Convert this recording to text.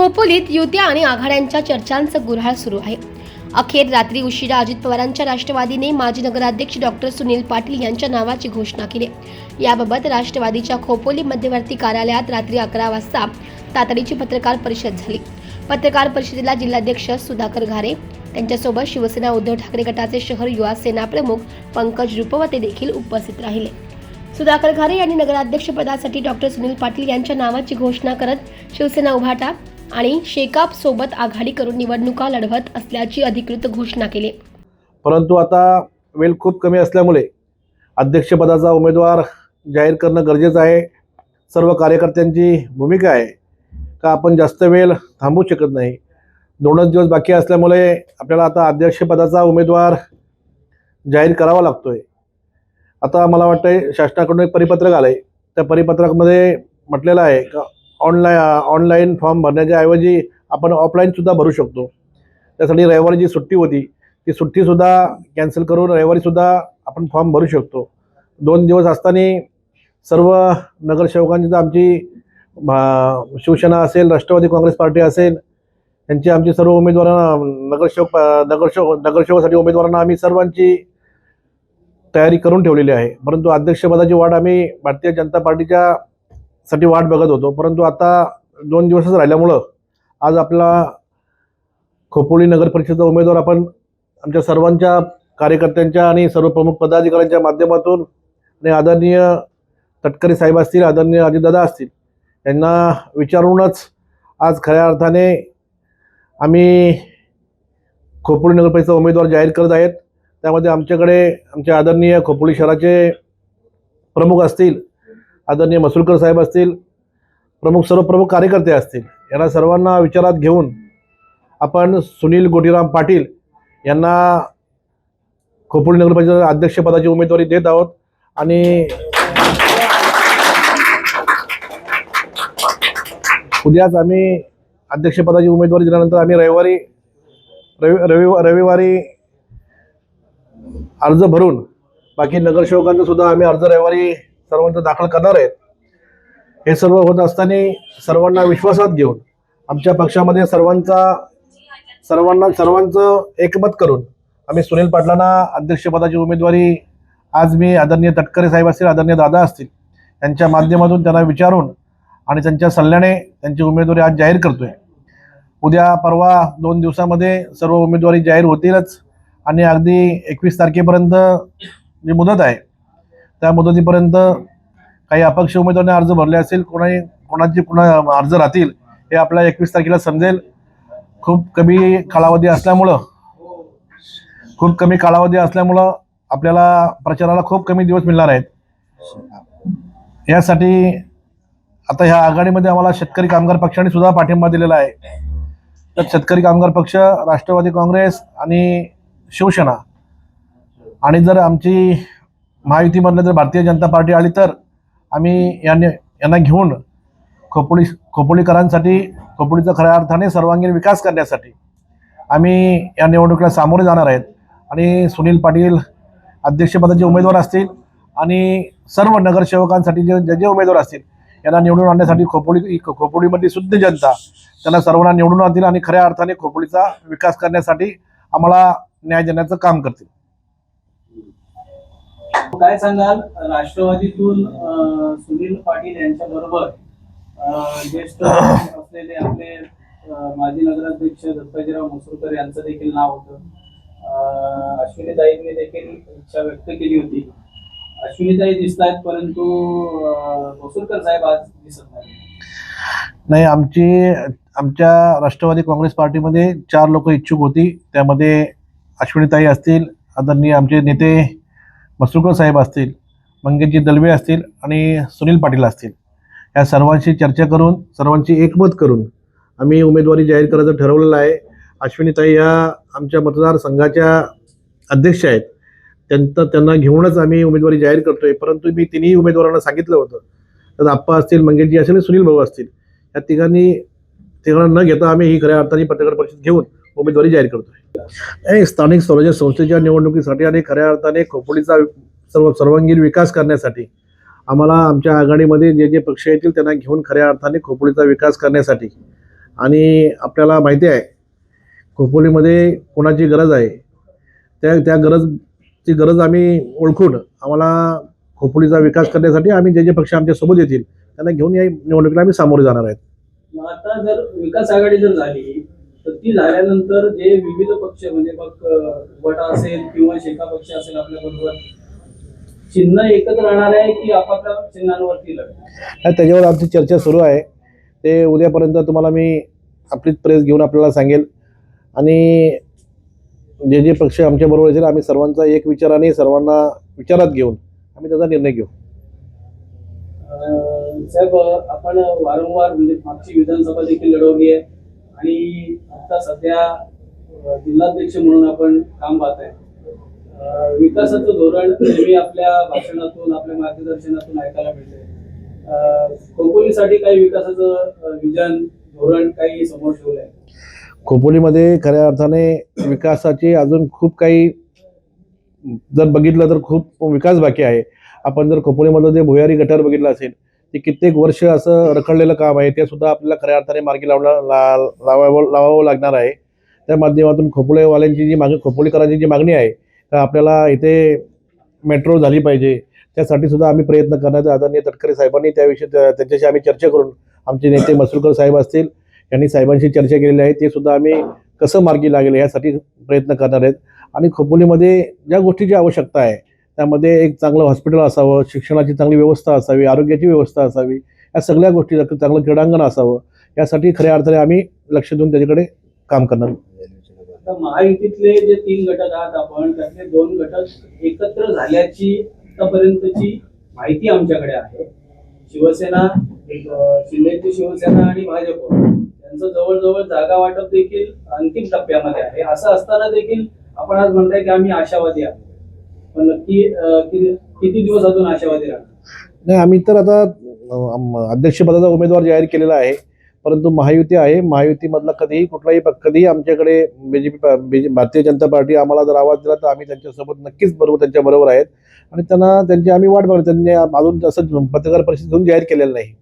खोपोलीत युत्या आणि आघाड्यांच्या चर्चांचं गुऱ्हाळ सुरू आहे. अखेर रात्री उशिरा अजित पवारांच्या राष्ट्रवादीने माजी नगराध्यक्ष डॉक्टर सुनील पाटील यांच्या नावाची घोषणा केली. याबाबत राष्ट्रवादीच्या खोपोली मध्यवर्ती कार्यालयात रात्री अकरा वाजता तातडीची पत्रकार परिषद झाली. पत्रकार परिषदेला जिल्हाध्यक्ष सुधाकर घारे त्यांच्यासोबत शिवसेना उद्धव ठाकरे गटाचे शहर युवा सेना प्रमुख पंकज रुपवते देखील उपस्थित राहिले. सुधाकर घारे यांनी नगराध्यक्षपदासाठी डॉक्टर सुनील पाटील यांच्या नावाची घोषणा करत शिवसेना उभाटा आणि शेकाप सोबत आघाडी करून निवडणुका लढवत असल्याची अधिकृत घोषणा केली. परंतु आता वेळ खूप कमी असल्यामुळे अध्यक्षपदाचा उमेदवार जाहीर करणं गरजेचं आहे. सर्व कार्यकर्त्यांची भूमिका आहे. का आपण जास्त वेळ थांबू शकत नाही? दोनच दिवस बाकी असल्यामुळे आपल्याला आता अध्यक्षपदाचा उमेदवार जाहीर करावा लागतो आहे आता मला वाटतं शासनाकडून एक परिपत्रक आलं आहे त्या परिपत्रकामध्ये म्हटलेलं आहे का ऑनलाईन ऑनलाईन फॉर्म भरण्याच्या ऐवजी आपण ऑफलाईनसुद्धा भरू शकतो. त्यासाठी रविवारी जी सुट्टी होती ती सुट्टीसुद्धा कॅन्सल करून रविवारीसुद्धा आपण फॉर्म भरू शकतो. दोन दिवस असताना सर्व नगरसेवकांची तर आमची शिवसेना असेल राष्ट्रवादी काँग्रेस पार्टी असेल त्यांची आमची सर्व उमेदवारांना नगरसेवक नगरसेवक नगरसेवकासाठी उमेदवारांना आम्ही सर्वांची तयारी करून ठेवलेली आहे. परंतु अध्यक्षपदाची वाट आम्ही भारतीय जनता पार्टीच्या साठी वाट बघत होतो. परंतु आता दोन दिवसच राहिल्यामुळं आज आपला खोपोली नगर परिषदेचा उमेदवार आपण आमच्या सर्वांच्या कार्यकर्त्यांच्या आणि सर्व प्रमुख पदाधिकाऱ्यांच्या माध्यमातून आणि आदरणीय तटकरे साहेब असतील आदरणीय अजितदादा असतील यांना विचारूनच आज खऱ्या अर्थाने आम्ही खोपोली नगर परिषदेचा उमेदवार जाहीर करत आहेत. त्यामध्ये आमच्याकडे आमच्या आदरणीय खोपोली शहराचे प्रमुख असतील आदरणीय मसुलकर साहेब असतील प्रमुख सर्व प्रमुख कार्यकर्ते असतील यांना सर्वांना विचारात घेऊन आपण सुनील गोटीराम पाटील यांना खोपोली नगर अध्यक्षपदाची उमेदवारी देत आहोत आणि उद्याच आम्ही अध्यक्षपदाची उमेदवारी दिल्यानंतर आम्ही रविवारी रवि रवि रविवारी अर्ज भरून बाकी नगरसेवकांचा सुद्धा आम्ही अर्ज रविवारी सर्वांचा दाखल करणार आहेत. हे सर्व होत असताना सर्वांना विश्वासात घेऊन आमच्या पक्षामध्ये सर्वांचा सर्वांना सर्वांचं एकमत करून आम्ही सुनील पाटलांना अध्यक्षपदाची उमेदवारी आज मी आदरणीय तटकरे साहेब असतील आदरणीय दादा असतील यांच्या माध्यमातून त्यांना विचारून आणि त्यांच्या सल्ल्याने त्यांची उमेदवारी आज जाहीर करतोय. उद्या परवा दोन दिवसामध्ये सर्व उमेदवारी जाहीर होतीलच आणि अगदी एकवीस तारखेपर्यंत जी मुदत आहे त्या मुदतीपर्यंत काही अपक्ष उमेदवारांनी अर्ज भरले असेल कोणाही कोणाचे पुन्हा अर्ज राहतील हे आपल्या एकवीस तारखेला समजेल. खूप कमी कालावधी असल्यामुळं खूप कमी कालावधी असल्यामुळं आपल्याला प्रचाराला खूप कमी दिवस मिळणार आहेत. यासाठी आता ह्या आघाडीमध्ये आम्हाला शेतकरी कामगार पक्षाने सुद्धा पाठिंबा दिलेला आहे. तर शेतकरी कामगार पक्ष राष्ट्रवादी काँग्रेस आणि शिवसेना. आणि जर आमची महायुतीमधलं जर भारतीय जनता पार्टी आली तर आम्ही यांनी यांना घेऊन खोपोळी खोपोलीकरांसाठी खोपोलीचा खऱ्या अर्थाने सर्वांगीण विकास करण्यासाठी आम्ही या निवडणुकीला सामोरे जाणार आहेत. आणि सुनील पाटील अध्यक्षपदाचे उमेदवार असतील आणि सर्व नगरसेवकांसाठी जे जे जे उमेदवार असतील यांना निवडून आणण्यासाठी खोपोळी खोपोळीमधली शुद्ध जनता त्यांना सर्वांना निवडून आणतील आणि खऱ्या अर्थाने खोपोळीचा विकास करण्यासाठी आम्हाला न्याय देण्याचं काम करतील. काय सांगाल? राष्ट्रवादीतून सुनील पाटील यांच्या बरोबर ज्येष्ठ असलेले आपले माजी नगराध्यक्ष दत्ताजीराव मसुरकर यांचं देखील नाव होतं. अश्विनीताईंनी देखील इच्छा व्यक्त केली होती. अश्विनीताई दिसत आहेत परंतु मसुरकर साहेब आज दिसत नाही नाही आमची आमच्या राष्ट्रवादी काँग्रेस पार्टीमध्ये चार लोक इच्छुक होती. त्यामध्ये अश्विनीताई असतील आदरणीय आमचे नेते मसरुकर साहेब असतील मंगेशजी दलवे असतील आणि सुनील पाटील असतील. या सर्वांशी चर्चा करून सर्वांची एकमत करून आम्ही उमेदवारी जाहीर करायचं ठरवलेलं आहे. अश्विनीताई या आमच्या मतदारसंघाच्या अध्यक्ष आहेत. त्यांना त्यांना घेऊनच आम्ही उमेदवारी जाहीर करतो आहे परंतु मी तिन्ही उमेदवारांना सांगितलं होतं. तर आप्पा असतील मंगेशजी असेल आणि सुनील भाऊ असतील. या तिघांनी तिघांना न घेता आम्ही ही खऱ्या अर्थाने पत्रकार परिषद घेऊन उमेदवारी जाहीर करतो आहे स्थानिक स्वराज्य संस्थेच्या निवडणुकीसाठी आणि खऱ्या अर्थाने खोपोलीचा सर्व सर्वांगीण विकास करण्यासाठी आम्हाला आमच्या आघाडीमध्ये जे जे पक्ष येतील त्यांना घेऊन खऱ्या अर्थाने खोपोलीचा विकास करण्यासाठी. आणि आपल्याला माहिती आहे खोपोलीमध्ये कोणाची गरज आहे? त्या त्या गरजची गरज आम्ही ओळखून आम्हाला खोपोलीचा विकास करण्यासाठी आम्ही जे जे पक्ष आमच्यासोबत येतील त्यांना घेऊन या निवडणुकीला आम्ही सामोरे जाणार आहेत. आता जर विकास आघाडी जर झाली तर ती झाल्यानंतर जे विविध पक्ष म्हणजे मग वटा असेल किंवा शेका पक्ष असेल आपल्या बरोबर चिन्ह एकत्र राहणार आहे की आपापल्या चिन्हांवरती लढणार त्याच्यावर आमची चर्चा सुरू आहे. ते उद्यापर्यंत तुम्हाला मी आपलीच प्रेस घेऊन आपल्याला सांगेल. आणि जे जे पक्ष आमच्याबरोबर येतील आम्ही सर्वांचा एक विचाराने सर्वांना विचारात घेऊन आम्ही त्याचा निर्णय घेऊ. साहेब आपण वारंवार म्हणजे मागची विधानसभा देखील लढवली आहे. आणि आता सध्या जिल्हाध्यक्ष म्हणून आपण काम पाहत आहे विकासाचं धोरण नेहमी आपल्या भाषणातून आपल्या मार्गदर्शनातून ऐकायला मिळते खोपोलीसाठी काही विकासाचं विजन धोरण काही समोर ठेवलंय? खोपोलीमध्ये खऱ्या अर्थाने विकासाचे अजून खूप काही जर बघितलं तर खूप विकास बाकी आहे. आपण जर खोपोलीमधलं जे भुयारी गटार बघितलं असेल ते कित्येक वर्ष असं रखडलेलं काम आहे ते सुद्धा आपल्याला खऱ्या अर्थाने मार्गी लावणं ला लावावं लावावं लागणार आहे. त्या माध्यमातून खोपोलेवाल्यांची जी मागणी खोपोलीकरांची जी मागणी आहे तर आपल्याला इथे मेट्रो झाली पाहिजे. त्यासाठी सुद्धा आम्ही प्रयत्न करण्याचा आदरणीय तटकरे साहेबांनी त्याविषयी त्यांच्याशी आम्ही चर्चा करून आमचे नेते मसुरकर साहेब असतील यांनी साहेबांशी चर्चा केलेली आहे. ते सुद्धा आम्ही कसं मार्गी लागेल यासाठी प्रयत्न करणार आहेत. आणि खोपोलीमध्ये ज्या गोष्टीची आवश्यकता आहे त्यामध्ये एक चांगलं हॉस्पिटल असावं शिक्षणाची चांगली व्यवस्था असावी आरोग्याची व्यवस्था असावी या सगळ्या गोष्टी चांगलं क्रीडांगण असावं यासाठी खऱ्या अर्थाने आम्ही लक्ष देऊन त्याच्याकडे काम करणार. महायुतीतले जे तीन घटक आहात आपण त्यातले दोन घटक एकत्र झाल्याची आतापर्यंतची माहिती आमच्याकडे आहे. शिवसेना एक, शिंदेची शिवसेना आणि भाजप. यांचं जवळजवळ जागा वाटप देखील अंतिम टप्प्यामध्ये आहे. असं असताना देखील आपण आज म्हणताय की आम्ही आशावादी आहोत. पण नक्की किती दिवस अजून आशावादी राहणार? नाही आम्ही तर आता अध्यक्षपदाचा उमेदवार जाहीर केलेला आहे. परंतु महायुती आहे. महायुतीमधला कधीही कुठलाही कधीही आमच्याकडे बीजेपी भारतीय जनता पार्टी आम्हाला जर आवाज दिला तर आम्ही त्यांच्यासोबत नक्कीच बरोबर त्यांच्या बरोबर आहेत. आणि त्यांना त्यांची आम्ही वाट बघतो त्यांनी अजून असं पत्रकार परिषद घेऊन जाहीर केलेलं नाही.